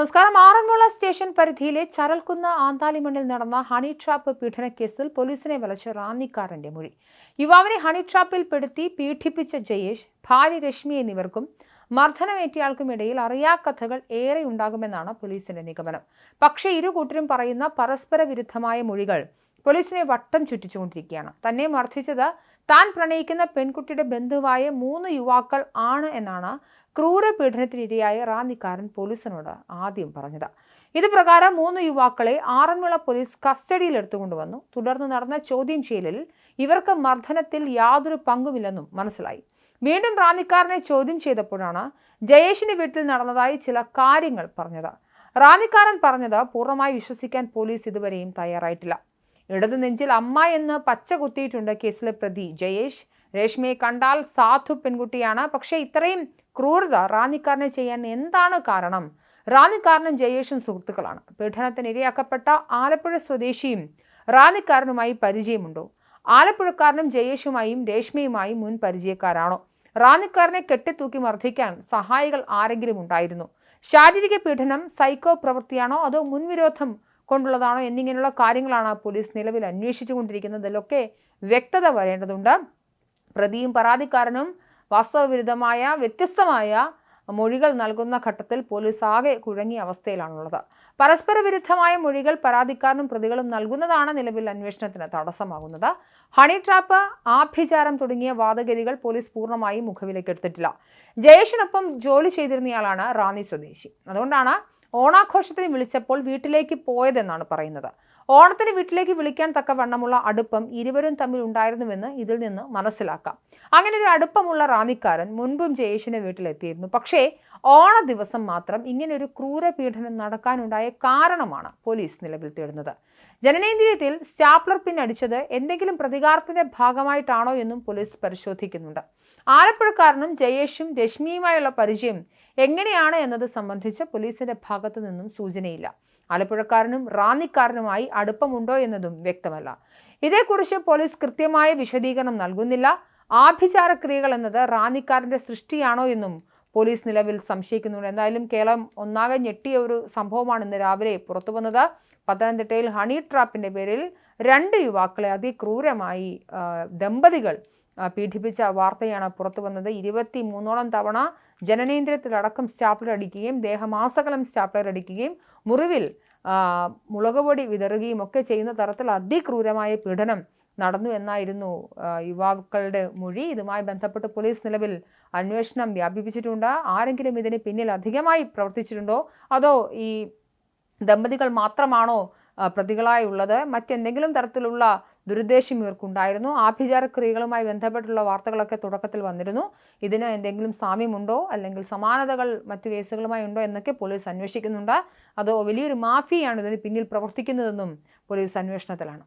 നമസ്കാരം. ആറന്മുള സ്റ്റേഷൻ പരിധിയിലെ ചരൽക്കുന്ന് ആന്താലിമണ്ണിൽ നടന്ന ഹണി ട്രാപ്പ് പീഡനക്കേസിൽ പോലീസിനെ വലച്ച റാന്നിക്കാരന്റെ മൊഴി. യുവാവിനെ ഹണി ട്രാപ്പിൽ പെടുത്തി പീഡിപ്പിച്ച ജയേഷ് ഭാര്യ രശ്മി എന്നിവർക്കും മർദ്ദനമേറ്റയാൾക്കും ഇടയിൽ അറിയാ കഥകൾ ഏറെ ഉണ്ടാകുമെന്നാണ് പോലീസിന്റെ നിഗമനം. പക്ഷേ ഇരു കൂട്ടരും പറയുന്ന പരസ്പര വിരുദ്ധമായ മൊഴികൾ പോലീസിനെ വട്ടം ചുറ്റിച്ചുകൊണ്ടിരിക്കുകയാണ്. തന്നെ മർദ്ദിച്ചത് താൻ പ്രണയിക്കുന്ന പെൺകുട്ടിയുടെ ബന്ധുവായ മൂന്ന് യുവാക്കൾ ആണ് എന്നാണ് ക്രൂരപീഡനത്തിനിരയായ റാന്നിക്കാരൻ പോലീസിനോട് ആദ്യം പറഞ്ഞത്. ഇത് പ്രകാരം മൂന്ന് യുവാക്കളെ ആറന്മുള പോലീസ് കസ്റ്റഡിയിൽ എടുത്തുകൊണ്ടുവന്നു തുടർന്ന് നടന്ന ചോദ്യം ചെയ്യലിൽ ഇവർക്ക് മർദ്ദനത്തിൽ യാതൊരു പങ്കുമില്ലെന്നും മനസ്സിലായി. വീണ്ടും റാന്നിക്കാരനെ ചോദ്യം ചെയ്തപ്പോഴാണ് ജയേഷിന്റെ വീട്ടിൽ നടന്നതായി ചില കാര്യങ്ങൾ പറഞ്ഞത്. റാന്നിക്കാരൻ പറഞ്ഞത് പൂർണമായി വിശ്വസിക്കാൻ പോലീസ് ഇതുവരെയും തയ്യാറായിട്ടില്ല. ഇടതു നെഞ്ചിൽ അമ്മ എന്ന് പച്ച കുത്തിയിട്ടുണ്ട് കേസിലെ പ്രതി ജയേഷ്. രേഷ്മയെ കണ്ടാൽ സാധു പെൺകുട്ടിയാണ്. പക്ഷേ ഇത്രയും ക്രൂരത റാന്നിക്കാരനെ ചെയ്യാൻ എന്താണ് കാരണം? റാന്നിക്കാരനും ജയേഷും സുഹൃത്തുക്കളാണ്. പീഡനത്തിന് ഇരയാക്കപ്പെട്ട ആലപ്പുഴ സ്വദേശിയും റാന്നിക്കാരനുമായി പരിചയമുണ്ടോ? ആലപ്പുഴക്കാരനും ജയേഷുമായും രേഷ്മയുമായും മുൻ പരിചയക്കാരാണോ? റാന്നിക്കാരനെ കെട്ടിത്തൂക്കി മർദ്ദിക്കാൻ സഹായികൾ ആരെങ്കിലും ഉണ്ടായിരുന്നു? ശാരീരിക പീഡനം സൈക്കോ പ്രവൃത്തിയാണോ? അതോ മുൻവിരോധം കൊണ്ടുള്ളതാണോ എന്നിങ്ങനെയുള്ള കാര്യങ്ങളാണ് പോലീസ് നിലവിൽ അന്വേഷിച്ചു കൊണ്ടിരിക്കുന്നതിലൊക്കെ വ്യക്തത വരേണ്ടതുണ്ട്. പ്രതിയും പരാതിക്കാരനും വാസ്തവവിരുദ്ധമായ വ്യത്യസ്തമായ മൊഴികൾ നൽകുന്ന ഘട്ടത്തിൽ പോലീസ് ആകെ കുഴങ്ങിയ അവസ്ഥയിലാണുള്ളത്. പരസ്പര വിരുദ്ധമായ മൊഴികൾ പരാതിക്കാരനും പ്രതികളും നൽകുന്നതാണ് നിലവിൽ അന്വേഷണത്തിന് തടസ്സമാകുന്നത്. ഹണി ട്രാപ്പ് ആഭിചാരം തുടങ്ങിയ വാദഗതികൾ പോലീസ് പൂർണമായും മുഖവിലേക്കെടുത്തിട്ടില്ല ജയേഷിനൊപ്പം ജോലി ചെയ്തിരുന്നയാളാണ് റാന്നി സ്വദേശി. അതുകൊണ്ടാണ് ഓണാഘോഷത്തിന് വിളിച്ചപ്പോൾ വീട്ടിലേക്ക് പോയതെന്നാണ് പറയുന്നത്. ഓണത്തിന് വീട്ടിലേക്ക് വിളിക്കാൻ തക്ക വണ്ണമുള്ള അടുപ്പം ഇരുവരും തമ്മിൽ ഉണ്ടായിരുന്നുവെന്ന് ഇതിൽ നിന്ന് മനസ്സിലാക്കാം. അങ്ങനെ ഒരു അടുപ്പമുള്ള റാന്നിക്കാരൻ മുൻപും ജയേഷിന്റെ വീട്ടിലെത്തിയിരുന്നു. പക്ഷേ ഓണ ദിവസം മാത്രം ഇങ്ങനെ ഒരു ക്രൂരപീഡനം നടക്കാനുണ്ടായ കാരണമാണ് പോലീസ് നിലവിൽ തേടുന്നത്. ജനനേന്ദ്രിയത്തിൽ സ്റ്റാപ്ലർ പിൻ അടിച്ചത് എന്തെങ്കിലും പ്രതികാരത്തിന്റെ ഭാഗമായിട്ടാണോ എന്നും പോലീസ് പരിശോധിക്കുന്നുണ്ട്. ആലപ്പുഴക്കാരനും ജയേഷും രശ്മിയുമായുള്ള പരിചയം എങ്ങനെയാണ് എന്നത് സംബന്ധിച്ച് പോലീസിന്റെ ഭാഗത്തു നിന്നും സൂചനയില്ല. ആലപ്പുഴക്കാരനും റാന്നിക്കാരനുമായി അടുപ്പമുണ്ടോ എന്നതും വ്യക്തമല്ല. ഇതേക്കുറിച്ച് പോലീസ് കൃത്യമായ വിശദീകരണം നൽകുന്നില്ല. ആഭിചാരക്രിയകൾ എന്നത് റാന്നിക്കാരന്റെ സൃഷ്ടിയാണോ എന്നും പോലീസ് നിലവിൽ സംശയിക്കുന്നുണ്ട്. എന്തായാലും കേരളം ഒന്നാകെ ഞെട്ടിയ ഒരു സംഭവമാണ് ഇന്ന് രാവിലെ പുറത്തു വന്നത്. പത്തനംതിട്ടയിൽ ഹണി ട്രാപ്പിന്റെ പേരിൽ രണ്ട് യുവാക്കളെ അതിക്രൂരമായി ദമ്പതികൾ പീഡിപ്പിച്ച വാർത്തയാണ് പുറത്തു വന്നത്. ഇരുപത്തി മൂന്നോളം തവണ ജനനേന്ദ്രിയത്തിലടക്കം സ്റ്റാപ്ലർ അടിക്കുകയും ദേഹമാസകലം സ്റ്റാപ്ലർ അടിക്കുകയും മുറിവിൽ മുളകുപൊടി വിതറുകയും ഒക്കെ ചെയ്യുന്ന തരത്തിൽ അതിക്രൂരമായ പീഡനം നടന്നു എന്നായിരുന്നു യുവാക്കളുടെ മൊഴി. ഇതുമായി ബന്ധപ്പെട്ട് പോലീസ് നിലവിൽ അന്വേഷണം വ്യാപിപ്പിച്ചിട്ടുണ്ട്. ആരെങ്കിലും ഇതിന് പിന്നിൽ അധികമായി പ്രവർത്തിച്ചിട്ടുണ്ടോ? അതോ ഈ ദമ്പതികൾ മാത്രമാണോ പ്രതികളായുള്ളത്? മറ്റെന്തെങ്കിലും തരത്തിലുള്ള ദുരുദ്ദേശം ഇവർക്കുണ്ടായിരുന്നു. ആഭിചാരക്രിയകളുമായി ബന്ധപ്പെട്ടുള്ള വാർത്തകളൊക്കെ തുടക്കത്തിൽ വന്നിരുന്നു. ഇതിന് എന്തെങ്കിലും സാമ്യമുണ്ടോ? അല്ലെങ്കിൽ സമാനതകൾ മറ്റു കേസുകളുമായി ഉണ്ടോ എന്നൊക്കെ പോലീസ് അന്വേഷിക്കുന്നുണ്ട്. അതോ വലിയൊരു മാഫിയാണ് ഇതിന് പിന്നിൽ പ്രവർത്തിക്കുന്നതെന്നും പോലീസ് അന്വേഷണത്തിലാണ്.